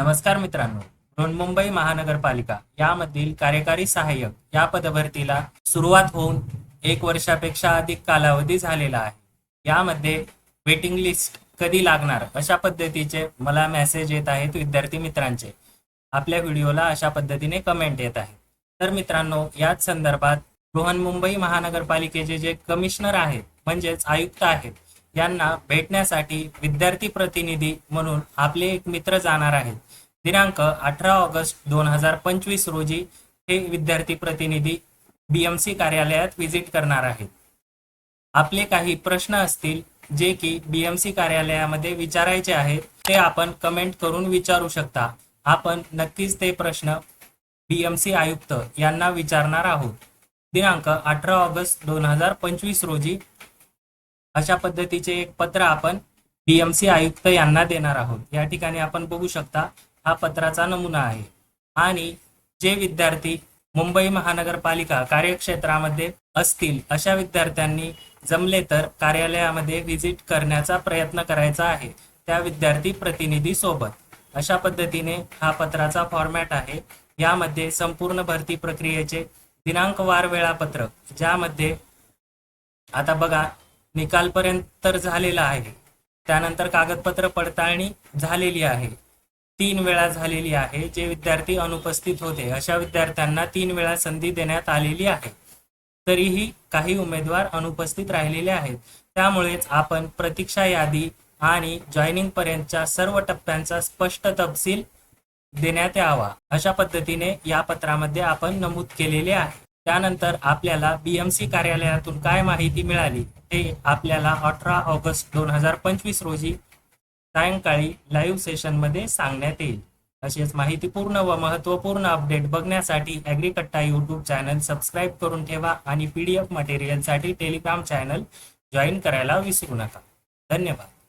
नमस्कार मित्रांनो. बृहन्मुंबई महानगरपालिका यामधील कार्यकारी सहाय्यक या पदभरतीला सुरुवात होऊन एक वर्षापेक्षा अधिक कालावधी झालेला आहे. यामध्ये वेटिंग लिस्ट कधी लागणार अशा पद्धतीचे मला मेसेज येत आहेत विद्यार्थी मित्रांचे. आपल्या व्हिडिओला अशा पद्धतीने कमेंट येत आहे तर मित्रांनो याच संदर्भात बृहन्मुंबई महानगरपालिकेचे जे कमिशनर आहेत म्हणजेच आयुक्त आहेत यांना भेटण्यासाठी विद्यार्थी प्रतिनिधी म्हणून आपले एक मित्र जाणार आहेत. दिनांक अठरा ऑगस्ट दोन हजार पंचवीस रोजी हे विद्यार्थी प्रतिनिधी बीएमसी कार्यालयात व्हिजिट करणार आहेत. आपले काही प्रश्न असतील जे की बीएमसी कार्यालयामध्ये विचारायचे आहेत ते आपण कमेंट करून विचारू शकता. आपण नक्कीच ते प्रश्न बीएमसी आयुक्त यांना विचारणार आहोत. दिनांक अठरा ऑगस्ट दोन हजार पंचवीस रोजी अशा पद्धतीचे एक पत्र आपण बीएमसी आयुक्त यांना देणार आहोत. या ठिकाणी आपण बघू शकता हा पत्राचा नमुना आहे. आणि जे विद्यार्थी मुंबई महानगरपालिका कार्यक्षेत्रामध्ये असतील अशा विद्यार्थ्यांनी जमले तर कार्यालयामध्ये व्हिजिट करण्याचा प्रयत्न करायचा आहे. त्या विद्यार्थी प्रतिनिधी सोबत. अशा पद्धतीने हा पत्राचा फॉर्मॅट आहे. यामध्ये संपूर्ण भरती प्रक्रियेचे दिनांकवार वेळापत्रक ज्यामध्ये आता बघा निकालपर्यंत तर झालेला आहे. त्यानंतर कागदपत्र पडताळणी झालेली आहे. तीन वेळा झालेली आहे जे विद्यार्थी अनुपस्थित होते. अशा विद्यार्थ्यांना तीन वेळा संधी देण्यात आलेली आहे. तरीही काही उमेदवार अनुपस्थित राहिलेले आहेत. त्यामुळेच आपण प्रतीक्षा यादी आणि जॉईनिंग पर्यंतच्या सर्व टप्प्यांचा स्पष्ट तपशील देण्यात यावा. अशा पद्धतीने या पत्रामध्ये आपण नमूद केलेले आहे. त्यानंतर आपल्याला बीएमसी कार्यालयातून काय माहिती मिळाली? ते आपल्याला अठरा ऑगस्ट दोन हजार पंचवीस रोजी सायंकाळी लाईव्ह सेशनमध्ये सांगण्यात येईल. असेच माहितीपूर्ण व महत्त्वपूर्ण अपडेट बघण्यासाठी ॲग्रिकट्टा यूट्यूब चॅनल सबस्क्राईब करून ठेवा आणि पी डी एफ मटेरियलसाठी टेलिग्राम चॅनल जॉईन करायला विसरू नका. धन्यवाद.